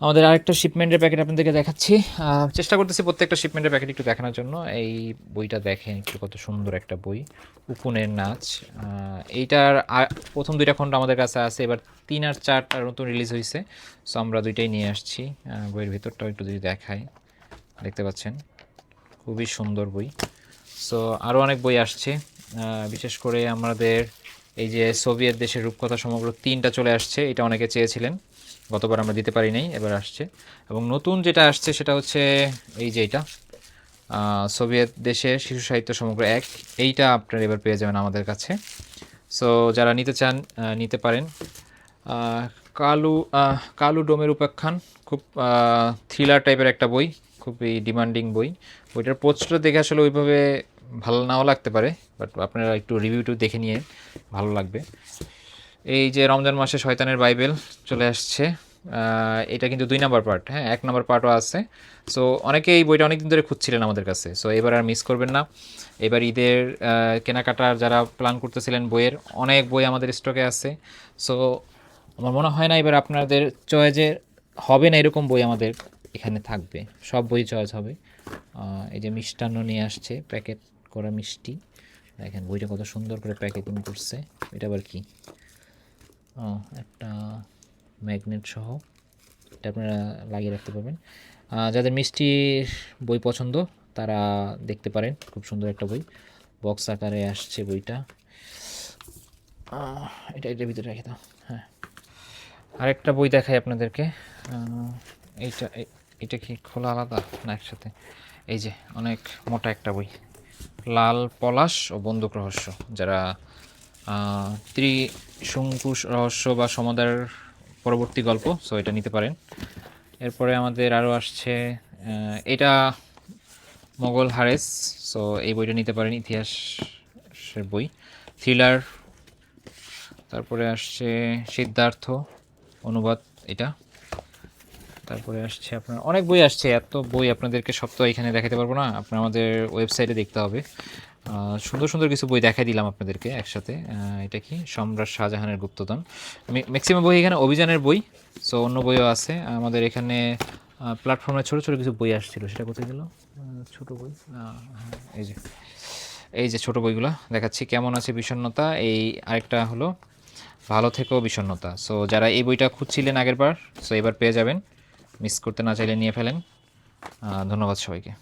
আমাদের আরেকটা শিপমেন্টের প্যাকেট আপনাদেরকে দেখাচ্ছি। চেষ্টা করতেছি প্রত্যেকটা শিপমেন্টের প্যাকেট একটু দেখানোর জন্য। এই বইটা দেখেন একটু কত সুন্দর একটা বই, উকুনের নাচ। এইটার প্রথম দুইটা খণ্ড আমাদের কাছে আছে, এবার তিন আর চারটা নতুন রিলিজ হয়েছে সো আমরা দুইটাই নিয়ে আসছি। বইয়ের ভিতরটাও একটু যদি দেখাই, দেখতে পাচ্ছেন? খুবই সুন্দর বই। সো আরও অনেক বই আসছে। বিশেষ করে আমাদের এই যে সোভিয়েত দেশের রূপকথা সমগ্র তিনটা চলে আসছে, এটা অনেকে চেয়েছিলেন। গতবার আমরা দিতে পারি নাই, এবার আসছে। এবং নতুন যেটা আসছে সেটা হচ্ছে এই যে এটা সোভিয়েত দেশে শিশু সাহিত্য সমগ্র এক, এইটা আপনারা এবার পেয়ে যাবেন আমাদের কাছে। সো যারা নিতে চান নিতে পারেন। কালু কালু ডোমের উপাখ্যান, খুব থ্রিলার টাইপের একটা বই, খুবই ডিমান্ডিং বই। বইটার পোস্টটা দেখে আসলে ওইভাবে ভালো নাও লাগতে পারে বাট আপনারা একটু রিভিউটু দেখে নিয়ে ভালো লাগবে। এই যে রমজান মাসে শয়তানের বাইবেল চলে আসছে এটা কিন্তু দুই নাম্বার পার্ট হ্যাঁ? এক নাম্বার পার্টও আছে। সো অনেকে এই বইটা অনেক দিন ধরে খুঁজছিলেন আমাদের কাছে। সো এবার আর মিস করবেন না। এবার ঈদের কেনাকাটার যারা প্ল্যান করতেছিলেন বইয়ের, অনেক বই আমাদের স্টকে আছে। সো আমার মনে হয় না এবার আপনাদের চয়েজের হবে না এরকম বই আমাদের এখানে থাকবে। সব বই চয়েস হবে। এই যে মিষ্টান্ন নিয়ে আসছে, প্যাকেট করা মিষ্টি। দেখেন বইটা কত সুন্দর করে প্যাকেটিং করছে। এটা আবার কি? একটা ম্যাগনেট সহ এটা আপনারা লাগিয়ে রাখতে পারবেন। যাদের মিষ্টির বই পছন্দ, তারা দেখতে পারেন, খুব সুন্দর একটা বই। বক্স আকারে আসছে বইটা। এটা এটার ভিতরে রেখে দাও। হ্যাঁ। আরেকটা বই দেখাই আপনাদেরকে। এইটা এটা কি খোলা আলাদা? না, একসাথে। এই যে, অনেক মোটা একটা বই। লাল পলাশ ও বন্দুক রহস্য। যারা ত্রিশঙ্কুশ রহস্য বা সমাদার পরবর্তী গল্প সো এটা নিতে পারেন। এরপরে আমাদের আরও আসছে এটা মোগল হারেস সো এই বইটা নিতে পারেন, ইতিহাসের বই। থ্রিলার তারপরে আসছে সিদ্ধার্থ, অনুবাদ এটা। তারপরে আসছে আপনার, অনেক বই আসছে, এত বই আপনাদেরকে সব তো এখানে দেখাতে পারব না, আপনার আমাদের ওয়েবসাইটে দেখতে হবে। সুন্দর সুন্দর কিছু বই দেখাই দিলাম আপনাদেরকে একসাথে। এটা কি? সম্রাট শাহজাহানের গুপ্তধন। ম্যাক্সিমাম বই এখানে অভিযানের বই সো অন্য বইও আছে। আমাদের এখানে প্ল্যাটফর্মে ছোট ছোট কিছু বই আসছিল। সেটা কোথায় গেল? ছোট বই। এই যে এই যে ছোট বইগুলো। দেখাচ্ছি কেমন আছে বিষণ্ণতা। এই আরেকটা হলো, ভালো থেকেও বিষণ্ণতা। সো যারা এই বইটা খুঁজছিলেন আগের বার সো এবার পেয়ে যাবেন। মিস করতে না চাইলে নিয়ে ফেলেন। ধন্যবাদ সবাইকে।